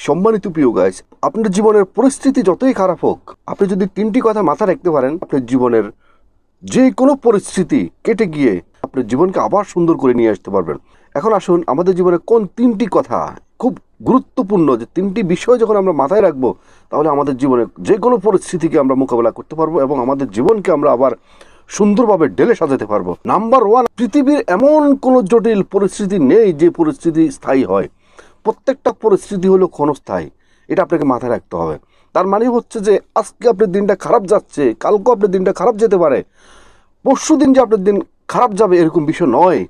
সম্মানিত প্রিয় গাইস আপনার জীবনের পরিস্থিতি যতই খারাপ হোক, আপনি যদি তিনটি কথা মাথা রাখতে পারেন, আপনার জীবনের যে কোনো পরিস্থিতি কেটে গিয়ে আপনার জীবনকে আবার সুন্দর করে নিয়ে আসতে পারবেন। এখন আসুন, আমাদের জীবনে কোন তিনটি কথা খুব গুরুত্বপূর্ণ যে তিনটি বিষয় যখন আমরা মাথায় রাখব, তাহলে আমাদের জীবনে যে কোনো পরিস্থিতিকে আমরা মোকাবেলা করতে পারব এবং আমাদের জীবনকে আমরা আবার সুন্দরভাবে ঢেলে সাজাতে পারব। নাম্বার ওয়ান পৃথিবীর এমন কোনো জটিল পরিস্থিতি নেই যে পরিস্থিতি স্থায়ী হয়। প্রত্যেকটা পরিস্থিতি হলো ক্ষণস্থায়ী। এটা আপনাকে মাথায় রাখতে হবে। তার মানে হচ্ছে যে, আজকে আপনার দিনটা খারাপ যাচ্ছে, কালকেও আপনার দিনটা খারাপ যেতে পারে। পরশু দিন যে আপনার দিন খারাপ যাবে এরকম বিষয় নয়।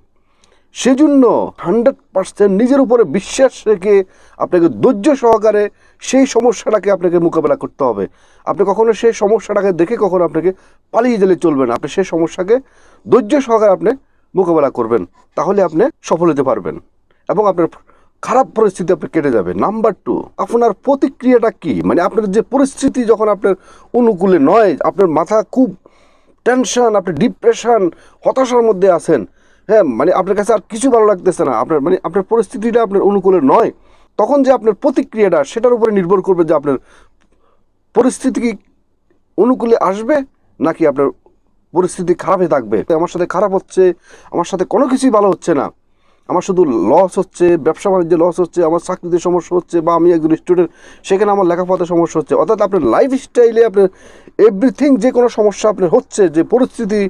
সেজন্য হান্ড্রেড পার্সেন্ট নিজের উপরে বিশ্বাস রেখে আপনাকে ধৈর্য সহকারে সেই সমস্যাটাকে আপনাকে মোকাবেলা করতে হবে। আপনি কখনো সেই সমস্যাটাকে দেখে কখনো আপনাকে পালিয়ে গেলে চলবে না। আপনি সেই সমস্যাকে ধৈর্য সহকারে আপনি মোকাবেলা করবেন। তাহলে আপনি সফল হতে পারবেন। এবং আপনার খারাপ পরিস্থিতি আপনি কেটে যাবে নাম্বার টু আপনার প্রতিক্রিয়াটা কি? মানে আপনার যে পরিস্থিতি যখন আপনার অনুকূলে নয়, আপনার মাথা খুব টেনশন আপনি ডিপ্রেশন হতাশার মধ্যে আছেন হ্যাঁ মানে আপনার কাছে আর কিছু ভালো লাগতেছে না। আপনার মানে আপনার পরিস্থিতিটা আপনার অনুকূলে নয়, তখন যে আপনার প্রতিক্রিয়াটা, সেটার উপরে নির্ভর করবে যে আপনার পরিস্থিতি কি অনুকূলে আসবে, নাকি আপনার পরিস্থিতি খারাপই থাকবে। আমার সাথে খারাপ হচ্ছে, আমার সাথে কোনো কিছুই ভালো হচ্ছে না। আমার শুধু লস হচ্ছে, ব্যবসা বাণিজ্যে লস হচ্ছে, আমার চাকরিতে সমস্যা হচ্ছে বা আমি একজন স্টুডেন্ট সেখানে আমার লেখাপড়াতে সমস্যা হচ্ছে। অর্থাৎ আপনার লাইফ স্টাইলে আপনার এভরিথিং যে কোনো সমস্যা আপনার হচ্ছে, যে পরিস্থিতি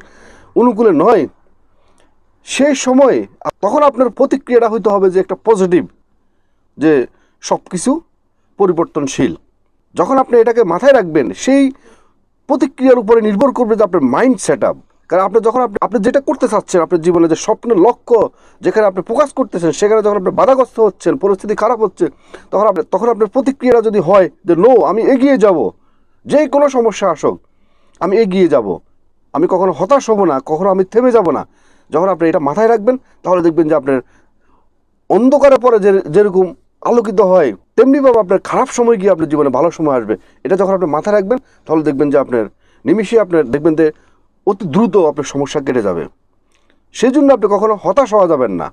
অনুকূলে নয়, সেই সময় তখন আপনার প্রতিক্রিয়াটা হইতে হবে যে একটা পজিটিভ যে সব কিছু পরিবর্তনশীল। যখন আপনি এটাকে মাথায় রাখবেন, সেই প্রতিক্রিয়ার উপরে নির্ভর করবে যে আপনার মাইন্ড সেট আপ কারণ আপনি যখন আপনি আপনি যেটা করতে চাচ্ছেন, আপনার জীবনে যে স্বপ্নের লক্ষ্য যেখানে আপনি প্রকাশ করতেছেন, সেখানে যখন আপনি বাধাগ্রস্ত হচ্ছেন, পরিস্থিতি খারাপ হচ্ছে, তখন আপনি, তখন আপনার প্রতিক্রিয়াটা যদি হয় যে, নো, আমি এগিয়ে যাব। যে কোনো সমস্যা আসুক, আমি এগিয়ে যাব। আমি কখনো হতাশ হব না, কখনো আমি থেমে যাব না। যখন আপনি এটা মাথায় রাখবেন, তাহলে দেখবেন যে আপনার অন্ধকারে পরে যে, যেরকম আলোকিত হয়, তেমনিভাবে আপনার খারাপ সময় গিয়ে আপনার জীবনে ভালো সময় আসবে। এটা যখন আপনি মাথায় রাখবেন, তাহলে দেখবেন যে আপনার নিমিষে আপনার, দেখবেন যে অতি দ্রুত আপনার সমস্যা কেটে যাবে। সেই জন্য আপনি কখনো হতাশ হওয়া যাবেন না।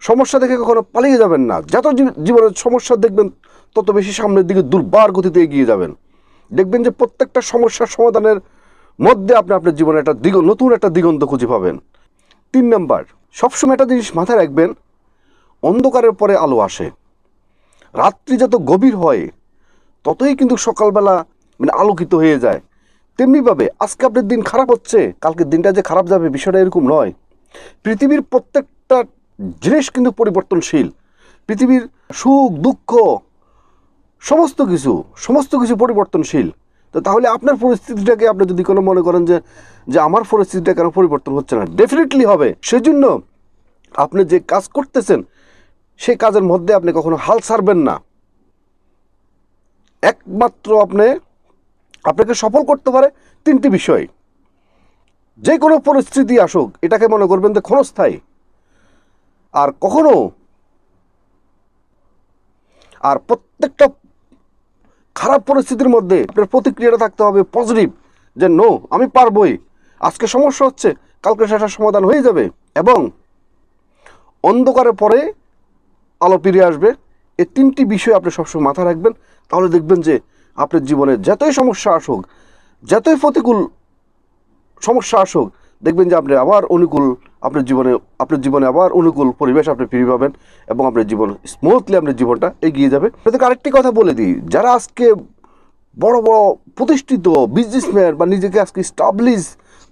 সমস্যা দেখে কখনো পালিয়ে যাবেন না। যত জীবনের সমস্যা দেখবেন, তত বেশি সামনের দিকে দুর্বার গতিতে এগিয়ে যাবেন। দেখবেন যে প্রত্যেকটা সমস্যার সমাধানের মধ্যে আপনি আপনার জীবনে একটা দিগ নতুন একটা দিগন্ত খুঁজে পাবেন। তিন নম্বর, সবসময় একটা জিনিস মাথায় রাখবেন, অন্ধকারের পরে আলো আসে। রাত্রি যত গভীর হয়, ততই কিন্তু সকালবেলা মানে আলোকিত হয়ে যায়। তেমনিভাবে আজকে আপনার দিন খারাপ হচ্ছে, কালকের দিনটা যে খারাপ যাবে বিষয়টা এরকম নয়। পৃথিবীর প্রত্যেকটা জিনিস কিন্তু পরিবর্তনশীল। পৃথিবীর সুখ, দুঃখ, সমস্ত কিছু সমস্ত কিছু পরিবর্তনশীল। তো তাহলে আপনার পরিস্থিতিটাকে আপনি যদি কোনো মনে করেন যে যে আমার পরিস্থিতিটা কেন পরিবর্তন হচ্ছে না ডেফিনেটলি হবে। সেজন্য আপনি যে কাজ করতেছেন, সেই কাজের মধ্যে আপনি কখনো হাল ছাড়বেন না। একমাত্র আপনি আপনাকে সফল করতে পারে তিনটি বিষয়। যে কোনো পরিস্থিতি আসুক, এটাকে মনে করবেন যে ক্ষণস্থায়ী। আর কখনো আর প্রত্যেকটা খারাপ পরিস্থিতির মধ্যে আপনার প্রতিক্রিয়াটা থাকতে হবে পজিটিভ যে নো আমি পারবই। আজকে সমস্যা হচ্ছে, কালকে সেটার সমাধান হয়ে যাবে এবং অন্ধকারে পরে আলো ফিরে আসবে। এই তিনটি বিষয় আপনি সবসময় মাথায় রাখবেন। তাহলে দেখবেন যে আপনার জীবনে যতই সমস্যা আসুক, যতই প্রতিকূল সমস্যা আসুক, দেখবেন যে আপনি আবার অনুকূল আপনার জীবনে আপনার জীবনে আবার অনুকূল পরিবেশ আপনি ফিরে পাবেন এবং আপনার জীবন স্মুথলি আপনার জীবনটা এগিয়ে যাবে। আপনাদেরকে আরেকটি কথা বলে দিই, যারা আজকে বড় বড় প্রতিষ্ঠিত বিজনেসম্যান বা নিজেকে আজকে স্টাবলিশ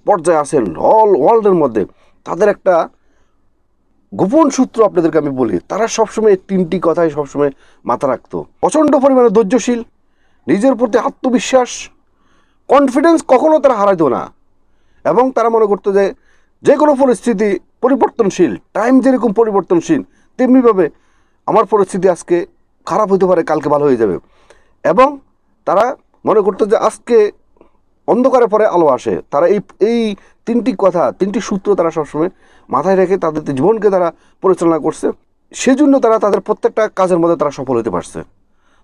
পর্যায়ে আছেন অল ওয়ার্ল্ডের মধ্যে, তাদের একটা গোপন সূত্র আপনাদেরকে আমি বলি, তারা সবসময় তিনটি কথাই সবসময় মাথা রাখতো। প্রচণ্ড পরিমাণে ধৈর্যশীল নিজের প্রতি আত্মবিশ্বাস কনফিডেন্স কখনো তারা হারাইতো না। এবং তারা মনে করতো যে যে কোনো পরিস্থিতি পরিবর্তনশীল টাইম যেরকম পরিবর্তনশীল, তেমনিভাবে আমার পরিস্থিতি আজকে খারাপ হতে পারে, কালকে ভালো হয়ে যাবে। এবং তারা মনে করতো যে, আজকে অন্ধকারে পরে আলো আসে। তারা এই এই তিনটি কথা, তিনটি সূত্র তারা সবসময় মাথায় রেখে তাদের জীবনকে তারা পরিচালনা করছে। সেজন্য তারা তাদের প্রত্যেকটা কাজের মধ্যে তারা সফল হতে পারছে।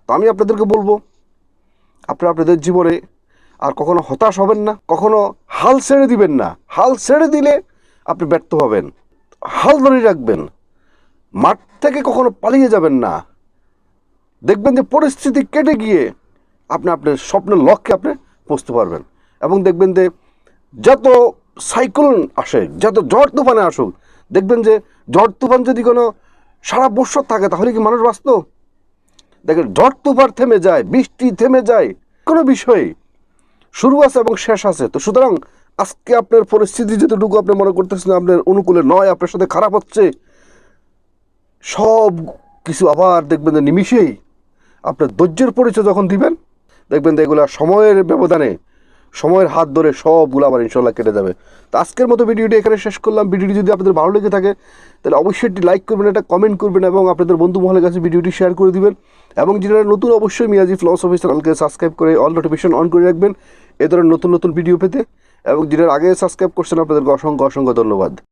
তো আমি আপনাদেরকে বলব আপনারা আপনাদের জীবনে আর কখনো হতাশ হবেন না, কখনো হাল ছেড়ে দিবেন না। হাল ছেড়ে দিলে আপনি ব্যর্থ হবেন। হাল ধরে রাখবেন। মাঠ থেকে কখনো পালিয়ে যাবেন না। দেখবেন যে পরিস্থিতি কেটে গিয়ে আপনি আপনার স্বপ্নের লক্ষ্যে আপনি পৌঁছতে পারবেন এবং দেখবেন যে যত সাইক্লোন আসে, যত ঝড় তুফানে আসুক, দেখবেন যে ঝড় তুফান যদি কোনো সারা বছর থাকে, তাহলে কি মানুষ বাঁচত? দেখেন, ঝড় তুফার থেমে যায়, বৃষ্টি থেমে যায়, কোনো বিষয়ে শুরু আছে এবং শেষ আছে। তো সুতরাং আজকে আপনার পরিস্থিতি যতটুকু আপনি মনে করতেছেন আপনার অনুকূলে নয়, আপনার সাথে খারাপ হচ্ছে, সব কিছু আবার দেখবেন যে নিমিশেই আপনার ধৈর্যের পরিচয় যখন দিবেন, দেখবেন যে এগুলো সময়ের ব্যবধানে সময়ের হাত ধরে সবগুলো আমার ইনশাল্লাহ কেটে যাবে। তো আজকের মতো ভিডিওটি এখানে শেষ করলাম। ভিডিওটি যদি আপনাদের ভালো লেগে থাকে, তাহলে অবশ্যই একটি লাইক করবেন, একটা কমেন্ট করবেন এবং আপনাদের বন্ধু মহলের কাছে ভিডিওটি শেয়ার করে দিবেন। এবং যারা নতুন, অবশ্যই মিয়াজি ফ্লস অফিস চ্যানেলকে সাবস্ক্রাইব করে অল নোটিফিকেশন অন করে রাখবেন। এ ধরনের নতুন নতুন ভিডিও পেতে। এবং যারা আগে সাবস্ক্রাইব করছেন, আপনাদেরকে অসংখ্য অসংখ্য ধন্যবাদ।